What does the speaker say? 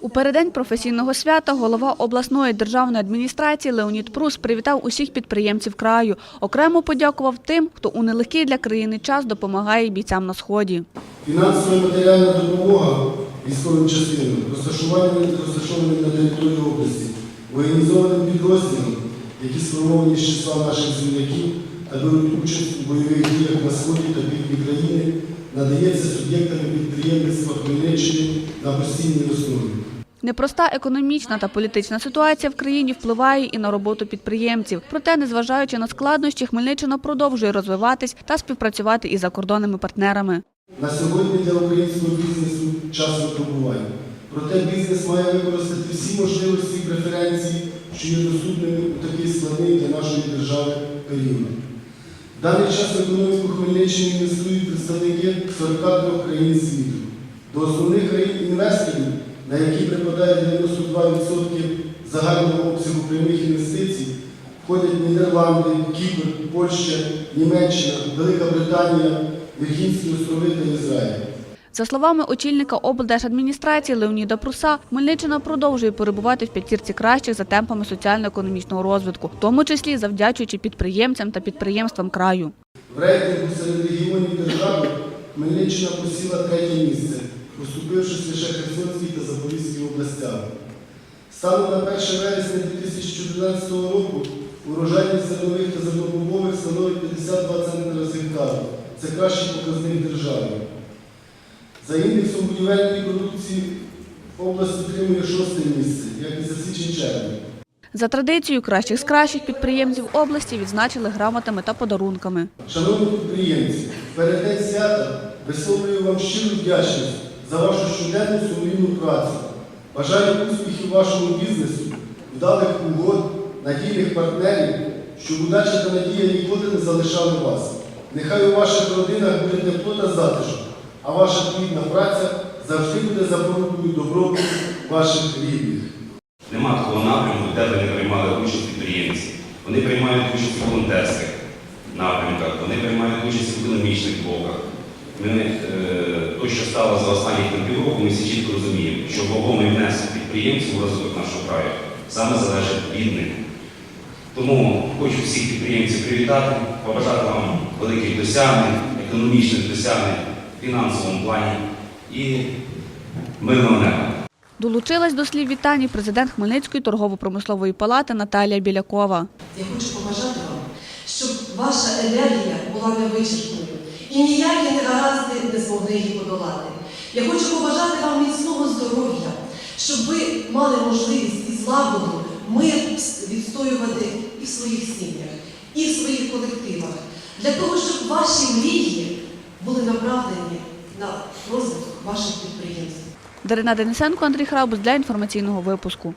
У переддень професійного свята голова обласної державної адміністрації Леонід Прус привітав усіх підприємців краю. Окремо подякував тим, хто у нелегкий для країни час допомагає бійцям на сході. Фінансова і матеріальна допомога військовим частинам, розташованим розташованим на території області, воєнізованим підрозділам, які сформовані з числа наших земляків та беруть участь у бойових діях на сході та півдні країни, надається суб'єктами підприємництва Хмельниччини на постійній основі. Непроста економічна та політична ситуація в країні впливає і на роботу підприємців. Проте, незважаючи на складнощі, Хмельниччина продовжує розвиватись та співпрацювати із закордонними партнерами. На сьогодні для українського бізнесу час випробувань. Проте бізнес має використати всі можливості і преференції, що є доступними у такий складний для нашої держави період. Даний час економіку Хмельниччини інвестують представники 42 країн світу. До основних країн інвесторів, на які припадає 92% загального обсягу прямих інвестицій, входять Нідерланди, Кіпр, Польща, Німеччина, Велика Британія, Віргінські острови та Ізраїль. За словами очільника облдержадміністрації Леоніда Пруса, Хмельниччина продовжує перебувати в п'ятірці кращих за темпами соціально-економічного розвитку, в тому числі завдячуючи підприємцям та підприємствам краю. В рейтингу серед регіонів держави Хмельниччина посіла третє місце, поступившись лише Херсонській та Запорізькій областям. Станом на 1 вересня 2014 року урожайність зернових та зернобобових становить 52 центнера з гектару. Це кращий показник держави. За індексом будівельної продукції область отримує шосте місце, як і за січень-червень. За традицією кращих з кращих підприємців області відзначили грамотами та подарунками. Шановні підприємці, перед день свята висловлюю вам щиру вдячність за вашу щоденну сумлінну працю. Бажаю успіхів вашому бізнесу, вдалих угод, надійних партнерів, щоб удача та надія ніколи не залишали вас. Нехай у ваших родинах буде тепло та затишок, а ваша плідна праця завжди буде запорукою добробуту ваших рідних. Нема такого напрямку, де би не приймали участь підприємці. Вони приймають участь у волонтерських напрямках, вони приймають участь в економічних блоках. Ми, е, то, що стало за останні півроку, ми всі чітко розуміємо, що вагомий внесок підприємців у розвиток нашого краю саме залежить від них. Тому хочу всіх підприємців привітати, побажати вам великих досягнень, економічних досягнень фінансовому плані і мирного неба. Долучилась до слів вітань президент Хмельницької торгово-промислової палати Наталія Білякова. Я хочу побажати вам, щоб ваша енергія була невичерпною і ніякі негаразди не змогли її подолати. Я хочу побажати вам міцного здоров'я, щоб ви мали можливість і злагоду мир відстоювати і в своїх сім'ях, і в своїх колективах, для того, щоб ваші мрії були направлені на розвиток ваших підприємств. Дарина Денисенко, Андрій Храбус для інформаційного випуску.